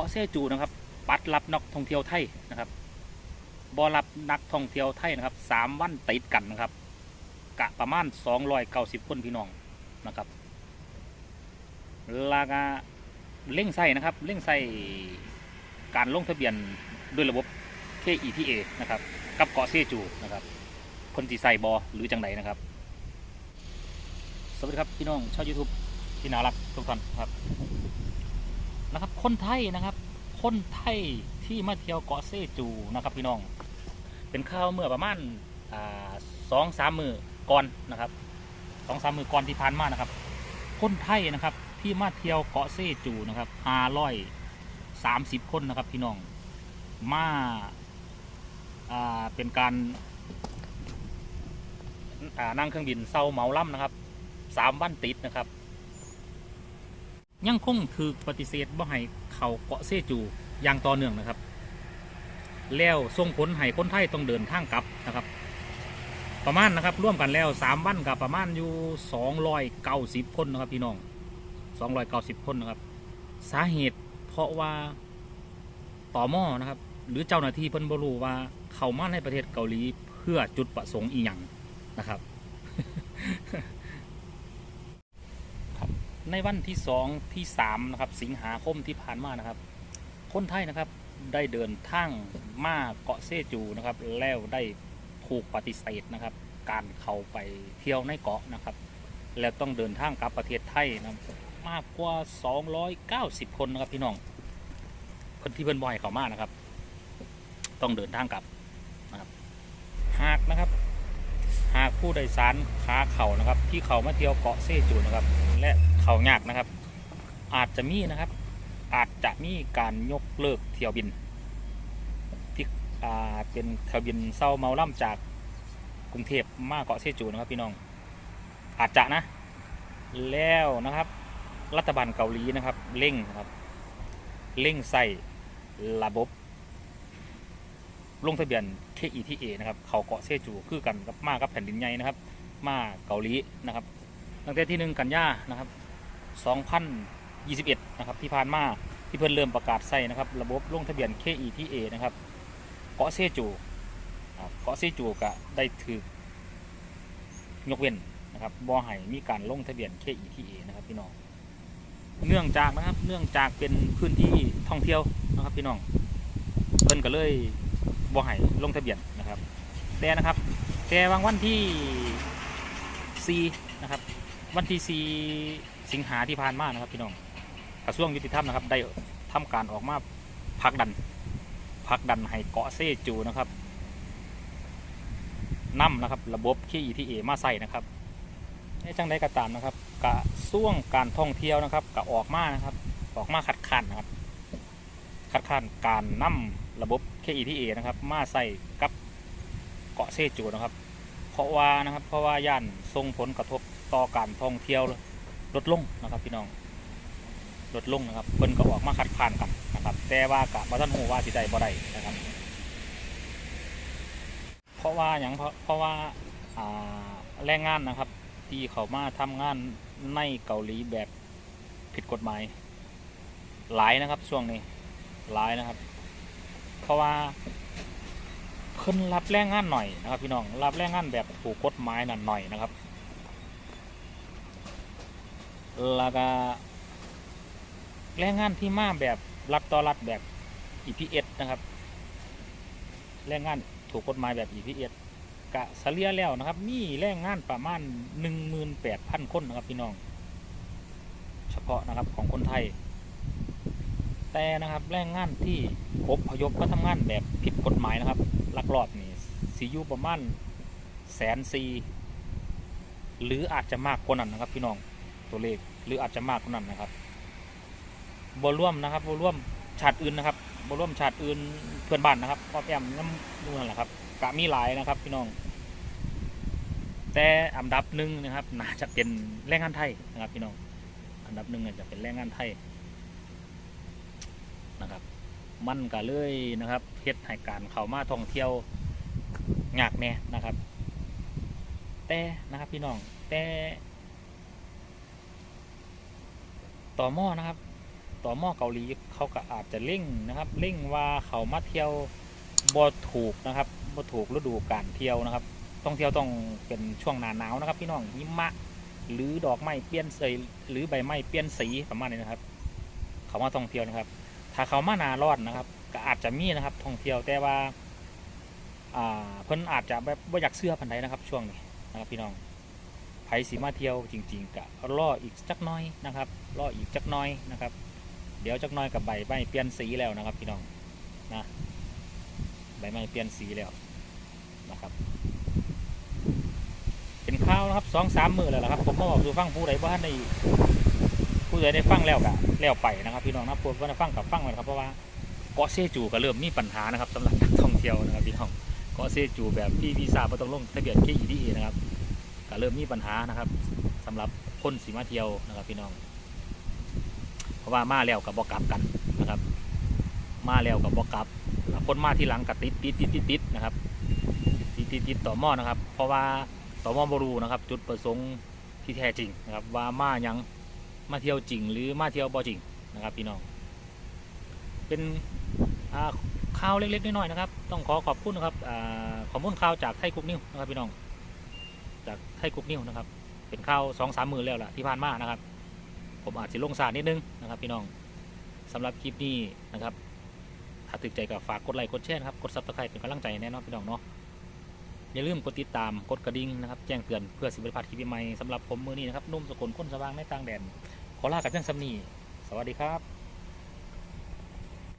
าะเซจูนะครับ ปัดรับนักท่องเที่ยวไทยนะครับบอรับนักท่องเที่ยวไทยนะครับสามวันติดกันนะครับ กะประมาณ290คนพี่น้องนะครับลากาเร่งใส่นะครับเร่งใส่การลงทะเบียนด้วยระบบ KETA นะครับกับเกาะเซจูนะครับคนที่ใส่บอหรือจังไดนะครับ สวัสดีครับพี่น้องชาว YouTube ที่น่ารักทุกท่านครับ นะครับ คนไทยนะครับ คนไทยที่มาเที่ยวเกาะเซจูนะครับพี่น้อง เป็นข่าวเมื่อประมาณสองสามมือก่อนนะครับสองสามมือก่อนที่ผ่านมานะครับ คนไทยนะครับที่มาเที่ยวเกาะเซจูนะครับห้าร้อยสามสิบคนนะครับพี่น้อง มาาเป็นการานั่งเครื่องบินเซาเหมาล่ำนะครับสามวันติดนะครับ ยังคงถือปฏิเสธบ่ให้เขาเกาะเซจูอย่างต่อเนื่องนะครับ แล้วส่งผลให้คนไทยต้องเดินทางกลับนะครับ ประมาณนะครับร่วมกันแล้วสามวันกับประมาณอยู่สองร้อยเก้าสิบคนนะครับพี่น้องสองร้อยเก้าสิบคนนะครับ สาเหตุเพราะว่าต่อหม้อนะครับ หรือเจ้าหน้าที่เพิ่นบรูว่าเข้ามาในประเทศเกาหลีเพื่อจุดประสงค์อีหยังนะครับ ในวันที่สองที่สามนะครับสิงหาคมที่ผ่านมานะครับ คนไทยนะครับได้เดินทางมาเกาะเซจูนะครับ แล้วได้ถูกปฏิเสธนะครับ การเข้าไปเที่ยวในเกาะนะครับ แล้วต้องเดินทางกลับประเทศไทยนะมากกว่า 290 คนนะครับพี่น้องคนที่เพิ่นบ่อยเขามานะครับ ต้องเดินทางกลับนะครับหากนะครับ หากผู้โดยสารขาเข่านะครับ ที่เขามาเที่ยวเกาะเซจูนะครับ และเขายากนะครับ อาจจะมีนะครับ อาจจะมีการยกเลิกเที่ยวบินที่เป็นเที่ยวบินเศร้าเมาล่ำจากกรุงเทพมาเกาะเซจูนะครับพี่น้อง อาจจะนะ แล้วนะครับ รัฐบาลเกาหลีนะครับเร่งนะครับเร่งใส่ระบบ ลงทะเบียน KETA นะครับ เขาเกาะเซจูคือกันกับมากับแผ่นดินใหญ่นะครับ มาเกาหลีนะครับ ตั้งแต่ที่หนึ่งกันยานะครับ2021นะครับที่ผ่านมาที่เพิ่นเริ่มประกาศใส่นะครับระบบลงทะเบียน KETA นะครับเกาะเซจูอ่าเกาะเซจูก็ได้ถือยกเว้นนะครับบ่ให้มีการลงทะเบียน KETA นะครับพี่น้องเนื่องจากนะครับเนื่องจากเป็นพื้นที่ท่องเที่ยวนะครับพี่น้องเพิ่นก็เลยบ่ให้ลงทะเบียนนะครับแต่นะครับแต่บางวันที่4นะครับ วันที่4สิงหาที่ผ่านมานะครับพี่น้องกระทรวงยุติธรรมนะครับ ได้ทำการออกมาผลักดันผลักดันให้เกาะเซจูนะครับนำนะครับ ระบบ KETA มาใส่นะครับในจังใดก็ตามนะครับกระทรวงการท่องเที่ยวนะครับก็ออกมานะครับ ออกมาคัดค้านนะครับคัดค้านการนำระบบ KETA นะครับ มาใส่กับเกาะเซจูนะครับ เพราะว่านะครับ เพราะว่าย่านส่งผลกระทบ ต่อการท่องเที่ยวลดลงนะครับพี่น้องลดลงนะครับเพิ่นก็ออกมาคัดค้านกันนะครับ แต่ว่ากะบ่ทันฮู้ว่าสิได้บ่ได้นะครับ เพราะว่าหยังเพราะเพราะว่าแรงงานนะครับ ที่เขามาทำงานในเกาหลีแบบผิดกฎหมาย หลายนะครับช่วงนี้หลายนะครับ เพราะว่าเพิ่นรับแรงงานหน่อยนะครับ พี่น้องรับแรงงานแบบถูกกฎหมายนั่นหน่อยนะครับ แล้วก็แรงงานที่มาแบบรัฐต่อรัฐแบบ EPS นะครับ แรงงานถูกกฎหมายแบบ EPS กะเฉลี่ยแล้วนะครับ มีแรงงานประมาณ 18,000 คนนะครับพี่น้อง เฉพาะนะครับของคนไทย แต่นะครับแรงงานที่อพยพมาทำงานแบบผิดกฎหมายนะครับลักลอบนี่สียูประมาณแสนซีหรืออาจจะมากกว่านั้นนะครับพี่น้อง ตัวเลขหรืออาจจะมากกว่านั้นนะครับบร่วมนะครับบร่วมชาติอื่นนะครับบร่วมชาติอื่นเพื่อนบ้านนะครับพ่อแอมน้ำนู่นแหละครับกะมีหลายนะครับ พี่น้อง แต่อันดับหนึ่งนะครับน่าจะเป็นแรงงานไทยนะครับ พี่น้อง อันดับหนึ่งจะเป็นแรงงานไทยนะครับ มันก็เลยนะครับเฮ็ดให้การเข้ามาท่องเที่ยวยากแน่นะครับ แต่นะครับพี่น้องแต่ ต่อหม้อนะครับ ต่อหม้อเกาหลีเขาก็อาจจะเร่งนะครับเร่งว่าเขามาเที่ยวบ่ถูกนะครับบ่ถูกฤดูการเที่ยวนะครับต้องเที่ยวต้องเป็นช่วงหนาหนาวนะครับ พี่น้องหิมะหรือดอกไม้เปลี่ยนสีหรือใบไม้เปลี่ยนสีประมาณนี้นะครับ เขามาท่องเที่ยวนะครับ ถ้าเขามาหนารอนนะครับ ก็อาจจะมีนะครับท่องเที่ยวแต่ว่าอ่าเพิ่นอาจจะแบบว่าอยากเสื้อพันใดนะครับ ช่วงนี้นะครับพี่น้อง ไผสีมาเที่ยวจริง ๆกะรออีกจักน้อยนะครับรออีกจักน้อยนะครับ เดี๋ยวจักน้อยกับใบไม้เปลี่ยนสีแล้วนะครับพี่น้องนะใบไม้เปลี่ยนสีแล้วนะครับ เป็นข้าวนะครับสองสามมือแล้วนะครับผมมาบอกสู่ฟังผู้ใดบ้านในผู้ใดได้ฟังแล้วกะแล้วไปนะครับ พี่น้องนะผู้ใดฟังกับฟังไปนครับเพราะว่าเกาะเซจูก็เริ่มมีปัญหานะครับสำหรับนักท่องเที่ยวนะครับพี่น้องเกาะเซจูแบบที่วีซ่าไม่ต้องลงทะเบียน KED นะครับ ก็เริ่มมีปัญหานะครับสำหรับคนสีมาเที่ยวนะครับพี่น้อง เพราะว่ามาแล้วกับบอกกลับกันนะครับ มาแล้วกับบอกกลับคนมาที่หลังกับติดติดติดติดติดนะครับติดติดติดต่อหม้อนะครับ เพราะว่าสมบรูนะครับ จุดประสงค์ที่แท้จริงนะครับ ว่ามายังมาเที่ยวจริง หรือมาเที่ยวบ่จริงนะครับ พี่น้อง เป็นข่าวเล็กๆน้อยๆนะครับ ต้องขอขอบคุณนะครับอ่าข้อมูลข่าวจากไทยคุกนิวนะครับพี่น้อง จากไทยคุกนิ้วนะครับ เป็นข่าวสองสามหมื่นแล้วล่ะที่ผ่านมานะครับ ผมอาจจะลงสารนิดนึงนะครับพี่น้องสำหรับคลิปนี้นะครับ ถ้าถึกใจก็ฝากกดไลค์กดแชร์นะครับ กดซับสไครป์เป็นกำลังใจแน่นอนพี่น้องเนาะ อย่าลืมกดติดตามกดกระดิ่งนะครับ แจ้งเตือนเพื่อสิบริพลาดคลิปใหม่สำหรับผมมือนี้นะครับนุ่มสกุลคนสว่างในต่างแดน ขอลากับเพียงสำนีสวัสดีครับ